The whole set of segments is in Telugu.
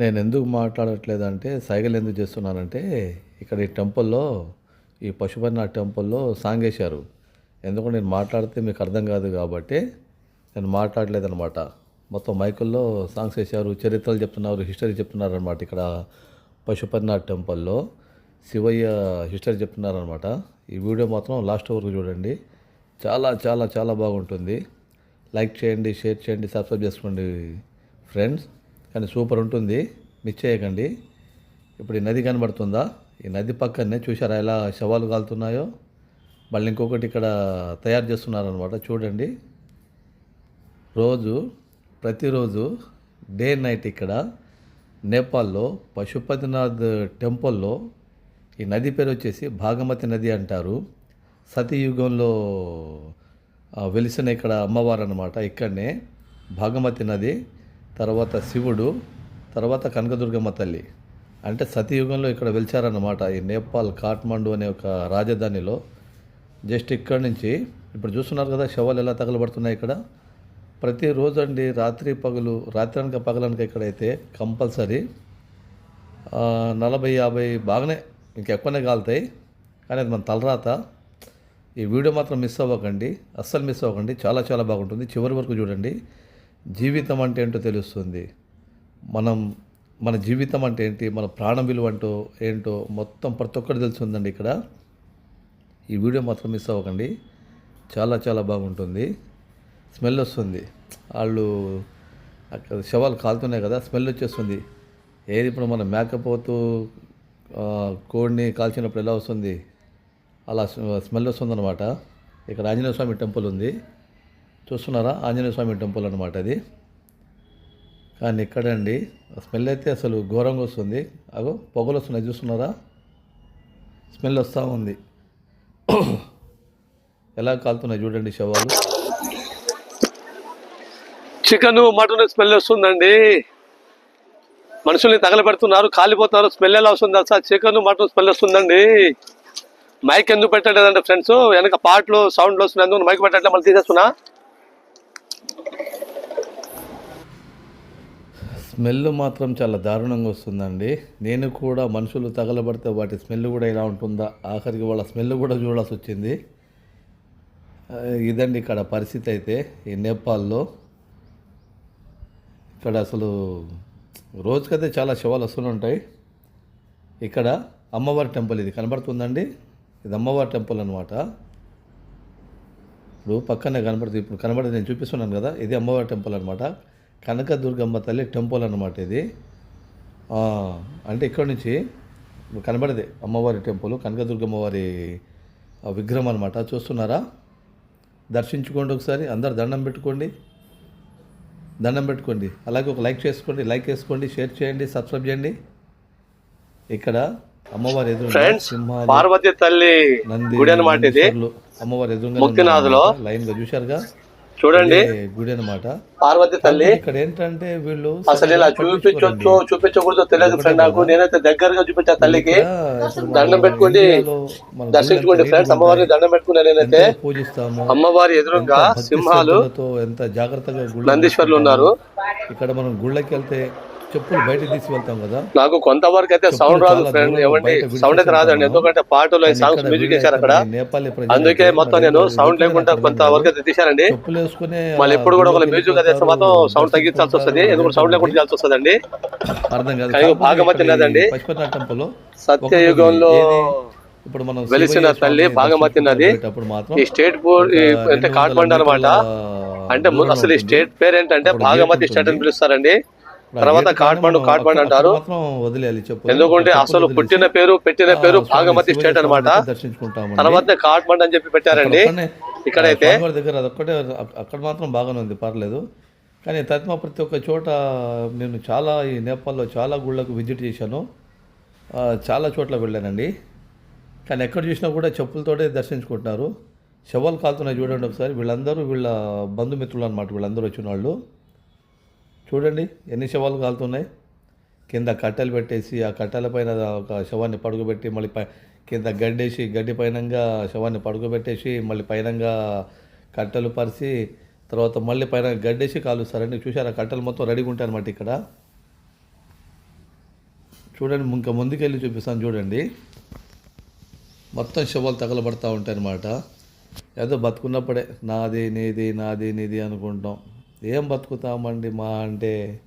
నేను ఎందుకు మాట్లాడట్లేదంటే సైగలు ఎందుకు చేస్తున్నానంటే ఇక్కడ ఈ టెంపుల్లో ఈ పశుపతినాథ్ టెంపుల్లో సాంగ్ వేశారు ఎందుకంటే నేను మాట్లాడితే మీకు అర్థం కాదు కాబట్టి నేను మాట్లాడలేదనమాట మొత్తం మైకుల్లో సాంగ్స్ వేశారు చరిత్రలు చెప్తున్నారు హిస్టరీ చెప్తున్నారు అనమాట ఇక్కడ పశుపతినాథ్ టెంపుల్లో. శివయ్య హిస్టరీ చెప్తున్నారనమాట ఈ వీడియో మాత్రం లాస్ట్ వరకు చూడండి. చాలా చాలా చాలా బాగుంటుంది. లైక్ చేయండి షేర్ చేయండి సబ్స్క్రైబ్ చేసుకోండి ఫ్రెండ్స్. కానీ సూపర్ ఉంటుంది. మిస్ చేయకండి. ఇప్పుడు ఈ నది కనబడుతుందా? ఈ నది పక్కనే చూసారా ఎలా శవాలు కాలుతున్నాయో? మళ్ళీ ఇంకొకటి ఇక్కడ తయారు చేస్తున్నారనమాట చూడండి. రోజు ప్రతిరోజు డే నైట్ ఇక్కడ నేపాల్లో పశుపతినాథ్ టెంపుల్లో ఈ నది పేరు వచ్చేసి భాగమతి నది అంటారు. సతీయుగంలో వెలిసిన ఇక్కడ అమ్మవారు అనమాట ఇక్కడనే భాగమతి నది. తర్వాత శివుడు తర్వాత కనకదుర్గమ్మ తల్లి. అంటే సతయుగంలో ఇక్కడ వెలిచారన్నమాట. ఈ నేపాల్ కాఠ్మండు అనే ఒక రాజధానిలో. జస్ట్ ఇక్కడ నుంచి ఇప్పుడు చూస్తున్నారు కదా శవాలు ఎలా తగలబడుతున్నాయి ఇక్కడ. ప్రతిరోజు అండి రాత్రి పగలు రాత్రి అనక పగలనక ఇక్కడైతే కంపల్సరీ నలభై యాభై బాగానే ఇంకెక్కువనే కాలుతాయి. కానీ అది మన తలరాత. ఈ వీడియో మాత్రం మిస్ అవ్వకండి. అస్సలు మిస్ అవ్వకండి. చాలా చాలా బాగుంటుంది. చివరి వరకు చూడండి. జీవితం అంటే ఏంటో తెలుస్తుంది. మనం మన జీవితం అంటే ఏంటి మన ప్రాణం విలువ అంటో ఏంటో మొత్తం ప్రతి ఒక్కటి తెలుస్తుందండి ఇక్కడ. ఈ వీడియో మాత్రం మిస్ అవ్వకండి. చాలా చాలా బాగుంటుంది. స్మెల్ వస్తుంది. వాళ్ళు అక్కడ శవాలు కాలుతున్నాయి కదా స్మెల్ వచ్చేస్తుంది. ఏది ఇప్పుడు మనం మేకపోతూ కోడిని కాల్చినప్పుడు ఎలా వస్తుంది? అలా స్మెల్ స్మెల్ వస్తుందన్నమాట. ఇక్కడ ఆంజనేయ స్వామి టెంపుల్ ఉంది. చూస్తున్నారా? ఆంజనేయ స్వామి టెంపుల్ అనమాట అది. కానీ ఇక్కడండి స్మెల్ అయితే అసలు ఘోరంగా వస్తుంది. అగో పొగలు వస్తున్నాయి చూస్తున్నారా? స్మెల్ వస్తూ ఉంది. ఎలా కాలుతున్నాయి చూడండి శవాలు. చికెన్ మటన్ స్మెల్ వస్తుందండి. మనుషుల్ని తగలబెడుతున్నారు కాలిపోతున్నారు స్మెల్ ఎలా వస్తుంది సార్ చికెన్ మటన్ స్మెల్ వస్తుందండి. మైక్ ఎందుకు పెట్టలేదంటే ఫ్రెండ్స్? వెనక పాటలు సౌండ్లు వస్తున్నాయి. ఎందుకు మైక్ పెట్టట్లే మళ్ళీ తీసేస్తున్నా. స్మెల్ మాత్రం చాలా దారుణంగా వస్తుందండి. నేను కూడా మనుషులు తగలబడితే వాటి స్మెల్ కూడా ఇలా ఉంటుందా? ఆఖరికి వాళ్ళ స్మెల్ కూడా చూడాల్సి వచ్చింది. ఇదండి ఇక్కడ పరిస్థితి అయితే ఈ నేపాల్లో. ఇక్కడ అసలు రోజుకైతే చాలా శవాలు వస్తుంటాయి ఇక్కడ అమ్మవారి టెంపుల్ ఇది కనబడుతుందండి. ఇది అమ్మవారి టెంపుల్ అనమాట ఇప్పుడు పక్కనే కనబడుతుంది ఇప్పుడు కనబడి నేను చూపిస్తున్నాను కదా ఇది అమ్మవారి టెంపుల్ అనమాట కనకదుర్గమ్మ తల్లి టెంపుల్ అనమాట ఇది. అంటే ఇక్కడ నుంచి కనబడేది అమ్మవారి టెంపుల్ కనకదుర్గమ్మ వారి ఆ విగ్రహం అనమాట చూస్తున్నారా? దర్శించుకోండి ఒకసారి అందరు దండం పెట్టుకోండి. దండం పెట్టుకోండి. అలాగే ఒక లైక్ చేసుకోండి లైక్ చేసుకోండి షేర్ చేయండి సబ్స్క్రైబ్ చేయండి. ఇక్కడ అమ్మవారి ఎదురు పార్వతి తల్లి గుడి ఇది. అమ్మవారి ఎదురుగా ముక్తినాథులో. లైన్గా చూశారుగా? చూడండి. గుడి అనమాట పార్వతి తల్లి. ఇక్కడ ఏంటంటే వీళ్ళు అసలు ఇలా చూపించొచ్చు చూపించకూడదో తెలియదు ఫ్రెండ్ నాకు. నేనైతే దగ్గరగా చూపించా తల్లికి. దండం పెట్టుకోండి. దర్శించుకోండి ఫ్రెండ్స్. అమ్మవారిని దండం పెట్టుకున్నా నేనైతే. పూజిస్తాము? అమ్మవారి ఎదురుగా సింహాలు. ఎంత జాగ్రత్తగా గుళ్ళ నందీశ్వర్లు ఉన్నారు. ఇక్కడ మనం గుళ్ళకి వెళ్తే చెప్పులు బయట తీసి వెళ్తాం కదా. నాకు కొంతవరకు అయితే సౌండ్ రాదు ఫ్రెండ్ ఏమండి? సౌండ్ అయితే రాదండి. ఎందుకంటే పాటలు సాంగ్స్ మ్యూజిక్ వేశారు అక్కడ అందుకే అయితే మొత్తం నేను సౌండ్ లేకుండా చెప్పినా కొంత అర్థం వరకు అయితే తీశానండి. మళ్ళీ ఎప్పుడు కూడా ఒక మ్యూజిక్ వేస్తే మాత్రం సౌండ్ తగ్గించాల్సి వస్తుంది. ఎందుకంటే సౌండ్ లేకుండా చేయాల్సి వస్తుందండి. అర్థం కాదు. భాగమతి టెంపుల్ సత్యయుగంలో? ఇప్పుడు మనం వెలిసిన తల్లి భాగమతి నది ఈ స్టేట్ అంటే కాఠ్మండు వందల అనమాట అంటే. అసలు ఈ. స్టేట్ పేరు ఏంటంటే భాగమతి స్టేట్ అని. పిలుస్తారండి. తర్వాత కాఠ్మండు అక్కడ- అంటారు. అక్కడ మాత్రం వదిలేయాలి చెప్పు. ఎందుకంటే అసలు పుట్టిన పేరు పెట్టిన పేరు భాగమతి స్టేట్ అనమాట. తర్వాత కాఠ్మండు అని చెప్పి పెట్టారండి. ఇక్కడైతే దగ్గర అదొక్కటే అక్- అక్కడ మాత్రం బాగానే ఉంది పర్లేదు. కానీ తత్మ ప్రతి ఒక్క చోట నేను చాలా ఈ నేపాల్లో చాలా గుళ్ళకు విజిట్ చేశాను. చాలా చోట్ల వెళ్ళానండి. కానీ ఎక్కడ చూసినా కూడా చెప్పులతోటే దర్శించుకుంటున్నారు. శవాలు కాలుతున్నాయి చూడండి ఒకసారి. వీళ్ళందరూ వీళ్ళ బంధుమిత్రులు అనమాట వీళ్ళందరూ వచ్చిన వాళ్ళు. చూడండి ఎన్ని శవాలు కాలుతున్నాయి. కింద కట్టెలు పెట్టేసి ఆ కట్టెల పైన ఒక శవాన్ని పడుకోబెట్టి మళ్ళీ పై కింద గడ్డేసి గడ్డి పైనంగా శవాన్ని పడుకోబెట్టేసి మళ్ళీ పైనంగా కట్టెలు పరిచి తర్వాత మళ్ళీ పైన గడ్డేసి కాలుస్తారండి. చూసారా కట్టెలు మొత్తం రెడీగా ఉంటాయి అనమాట ఇక్కడ. చూడండి ఇంకా ముందుకెళ్ళి చూపిస్తాను చూడండి. మొత్తం శవాలు తగలబడతా ఉంటాయి అన్నమాట. ఏదో బతుకున్నప్పుడే నాది నీది నాది నీది అనుకుంటాం ఏం బతుకుతామండి మా అంటే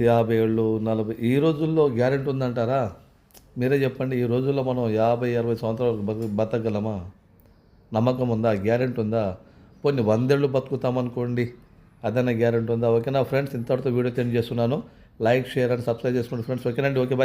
యాభై ఏళ్ళు నలభై ఈ రోజుల్లో గ్యారెంటీ ఉందంటారా? మీరే చెప్పండి ఈ రోజుల్లో మనం యాభై అరవై సంవత్సరాలు బతక బతకగలమా? నమ్మకం ఉందా? గ్యారెంటీ ఉందా? కొన్ని వందేళ్ళు బతుకుతామనుకోండి అదైనా గ్యారెంటీ ఉందా? ఓకేనా ఫ్రెండ్స్ ఇంతవరకు వీడియో తెలియజేస్తున్నాను లైక్ షేర్ అండ్ సబ్స్క్రైబ్ చేసుకోండి ఫ్రెండ్స్. ఓకేనండి ఓకే బాయ్